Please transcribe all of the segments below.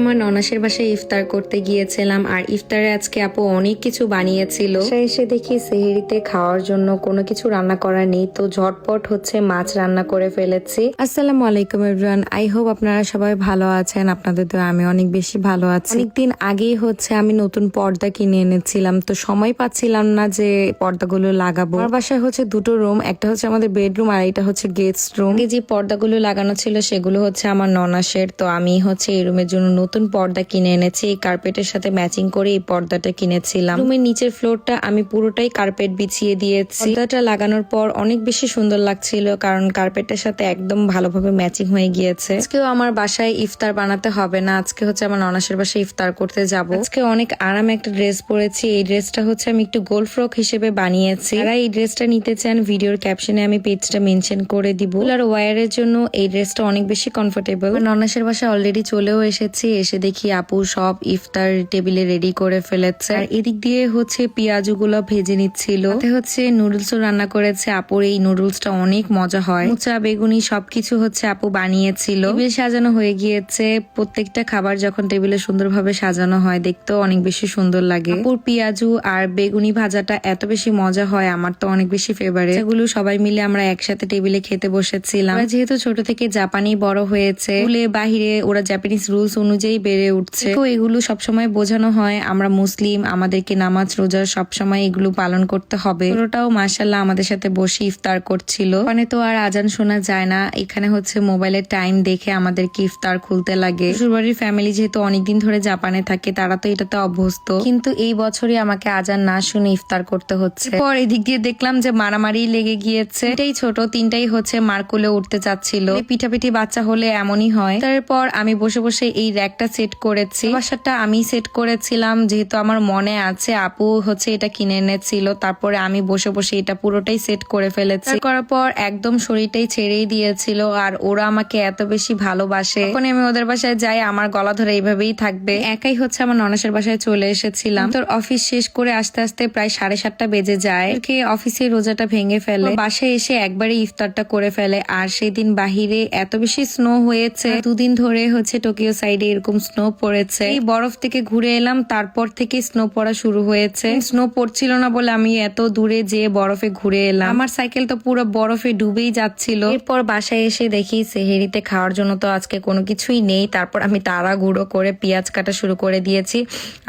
আমার ননাসের বাসায় ইফতার করতে গিয়েছিলাম, আর ইফতারে আজকে আপু অনেক কিছু বানিয়েছিল। এসে দেখি সেহেরিতে খাওয়ার জন্য কোনো কিছু রান্না করা নেই, তো ঝটপট হচ্ছে মাছ রান্না করে ফেলেছি। আসসালামু আলাইকুম এভরিওয়ান, আই হোপ আপনারা সবাই ভালো আছেন, আপনাদের তো আমি অনেক বেশি ভালো আছি। অনেকদিন আগেই হচ্ছে আমি নতুন পর্দা কিনে এনেছিলাম, তো সময় পাচ্ছিলাম না যে পর্দাগুলো লাগাবো। আমার বাসায় হচ্ছে দুটো রুম একটা হচ্ছে আমাদের বেডরুম আর এটা হচ্ছে গেস্ট রুম যে পর্দাগুলো লাগানো ছিল, সেগুলো হচ্ছে আমার ননাসের, তো আমি হচ্ছে এই রুমের জন্য নতুন পর্দা কিনে এনেছি। এই কার্পেটের সাথে ম্যাচিং করে এই পর্দাটা কিনেছিলাম। রুমের নিচের ফ্লোরটা আমি পুরোটাই কার্পেট বিছিয়ে দিয়েছি। পর্দাটা লাগানোর পর অনেক বেশি সুন্দর লাগছিল কারণ কার্পেটের সাথে একদম ভালোভাবে ম্যাচিং হয়ে গিয়েছে। আজকেও আমার বাসায় ইফতার বানাতে হবে না। আজকে হচ্ছে আমার ননাসের বাসায় ইফতার করতে যাব। আজকে অনেক আরাম একটা ড্রেস পরেছি। এই ড্রেসটা হচ্ছে আমি একটু গোল ফ্রক হিসেবে বানিয়েছি। যারা এই ড্রেসটা নিতে চান, ভিডিওর ক্যাপশনে আমি পেজটা মেনশন করে দিব। আর ওয়ারের জন্য এই ড্রেসটা অনেক বেশি কমফোর্টেবল ননাসের বাসায় অলরেডি চলেও এসেছি। এসে দেখি আপু সব ইফতার টেবিলে রেডি করে ফেলেছে। আর এদিক দিয়ে হচ্ছে পেঁয়াজগুলো ভেজে নিচ্ছিল। হচ্ছে নুডলসও রান্না করেছে। আপুর এই নুডলসটা অনেক মজা হয়। উচা বেগুনি সবকিছু হচ্ছে আপু বানিয়েছিল। টেবিল সাজানো হয়ে গিয়েছে। প্রত্যেকটা খাবার যখন টেবিলে সুন্দরভাবে সাজানো হয়, দেখতেও অনেক বেশি সুন্দর লাগে। আপুর পেঁয়াজু আর বেগুনি ভাজাটা এত বেশি মজা হয়, আমার তো অনেক বেশি ফেভারিট এগুলো সবাই মিলে আমরা একসাথে টেবিলে খেতে বসেছিলাম। যেহেতু ছোট থেকে জাপানি বড় হয়েছে বাহিরে ওরা জাপানিজ রুলস অনুযায়ী বেড়ে উঠছে। তো এগুলো সবসময় বোঝানো হয়, আমরা মুসলিম, আমাদেরকে নামাজ, রোজা সবসময় এগুলো পালন করতে হবে। ওটাও মাসাল্লাহ আমাদের সাথে বসে ইফতার করছিল। মানে তো আর আজান শোনা যায় না, এখানে হচ্ছে মোবাইলের টাইম দেখে আমাদেরকে ইফতার খুলতে লাগে। শ্বশুরবাড়ির ফ্যামিলি যেহেতু অনেকদিন ধরে জাপানে থাকে, তারা তো এটাতে অভ্যস্ত। কিন্তু এই বছরই আমাকে আজান না শুনে ইফতার করতে হচ্ছে। পর এদিক দিয়ে দেখলাম যে মারামারি লেগে গিয়েছে। এটাই ছোট, তিনটাই হচ্ছে মার কোলে উঠতে চাচ্ছিল। পিঠাপিঠি বাচ্চা হলে এমনই হয়। তারপর আমি বসে বসে এই র্যাকটা সেট করেছি। বাসাটা আমি সেট করেছিলাম, যেহেতু আমার মনে আছে, আপু হচ্ছে এটা কিনে এনেছিল, তারপরে আমি বসে বসে এটা পুরোটাই সেট করে ফেলেছি। করার পর একদম শরীরটাই ছেড়েই দিয়েছিল, আর ওরা আমাকে এত বেশি ভালোবাসে। যখন আমি ওদের বাসায় যাই, আমার গলা ধরে এইভাবেই থাকবে। একাই হচ্ছে আমার ননাসের বাসায় চলে এসেছিলাম। তোর অফিস শেষ করে আস্তে আস্তে প্রায় সাড়ে সাতটা বেজে যায়। খেয়ে অফিসে রোজাটা ভেঙে ফেলে। বাসায় এসে একবারে ইফতারটা করে ফেলে, আর সেদিন বাহিরে এত বেশি স্নো হয়েছে। দুদিন ধরে হচ্ছে টোকিও সাইডে এরকম স্নো পড়েছে। এই বরফ থেকে ঘুরে এলাম, তারপর থেকে স্নো পড়া শুরু হয়েছে। স্নো পড়ছিল না বলে আমি এত দূরে যে বরফে ঘুরে এলাম। আমার সাইকেল তো পুরো বরফে ডুবেই যাচ্ছিল। এরপর বাসায় এসে দেখি সেহেরিতে খাওয়ার জন্য তো আজকে কোনো কিছুই নেই। তারপর আমি তাড়া গুঁড়ো করে পেঁয়াজ কাটা শুরু করে দিয়েছি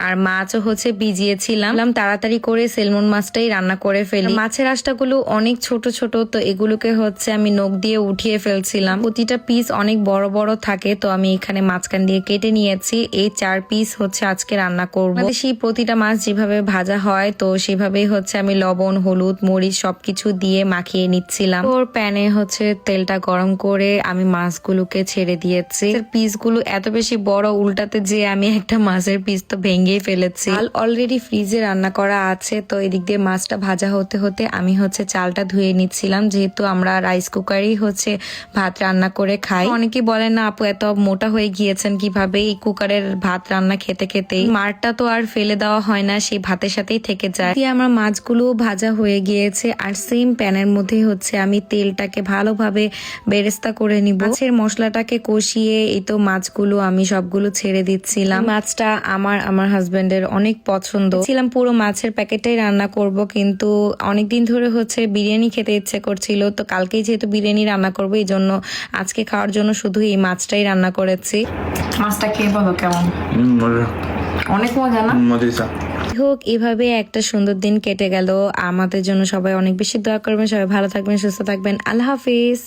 আর মাছও হচ্ছে ভিজিয়েছিলাম। তাড়াতাড়ি করে সেলমন মাছটাই রান্না করে ফেলি। মাছের আঁশটাগুলো অনেক ছোট ছোট, তো এগুলোকে হচ্ছে আমি নখ দিয়ে উঠিয়ে ফেলছিলাম। প্রতিটা পিস অনেক বড় বড় থাকে, তো আমি এখানে মাঝখান দিয়ে কেটে নিয়েছি। এই চার পিস হচ্ছে আজকে রান্না করব। সেই প্রতিটা মাছ যেভাবে ভাজা হয়, তো সেভাবেই হচ্ছে আমি লবণ, হলুদ, মরিচ সবকিছু দিয়ে মাখিয়ে নিচ্ছিলাম। ওর প্যানে হচ্ছে তেলটা গরম করে আমি মাছগুলোকে ছেড়ে দিয়েছি। পিসগুলো এত বেশি বড়, উল্টাতে যে আমি একটা মাছের পিস তো ভেঙেই ফেলেছি। চাল অলরেডি ফ্রিজে রান্না করা আছে, তো এদিক দিয়ে মাছটা ভাজা হতে হতে আমি হচ্ছে চালটা ধুয়ে নিচ্ছিলাম। যেহেতু আমরা রাইস কুকারই হচ্ছে ভাত রান্না করে খাই। অনেকে বলেন না আপু, এত মোটা হয়ে গিয়েছেন কীভাবে এই কুকারের ভাত রান্না খেতে খেতেই মারটা তো আর ফেলে দেওয়া হয় না, সেই ভাতের সাথেই থেকে যায়। দিয়ে আমার মাছগুলো ভাজা হয়ে গিয়েছে আর সেম প্যানের মধ্যে হচ্ছে আমি তেলটাকে ভালোভাবে বেরেস্তা করে নিব। মাছের মশলাটাকে কষিয়ে এই তো মাছগুলো আমি সবগুলো ছেড়ে দিচ্ছিলাম। মাছটা আমার আমার হাজবেন্ডের অনেক পছন্দ। ছিলাম পুরো মাছের প্যাকেটটাই রান্না করব, কিন্তু অনেকদিন ধরে হচ্ছে বিরিয়ানি খেতে ইচ্ছে করছিল, তো কালকেই যেহেতু বিরিয়ানি রান্না করব, এই জন্য আজকে খাওয়ার জন্য শুধু এই মাছটাই রান্না করেছি। মাছটা খেয়ে বলো কেমন? মজা। অনেক মজা না? মজা হোক এভাবে একটা সুন্দর দিন কেটে গেল। আমাদের জন্য সবাই অনেক বেশি দোয়া করবেন সবাই ভালো থাকবেন সুস্থ থাকবেন। আল্লাহ হাফিজ।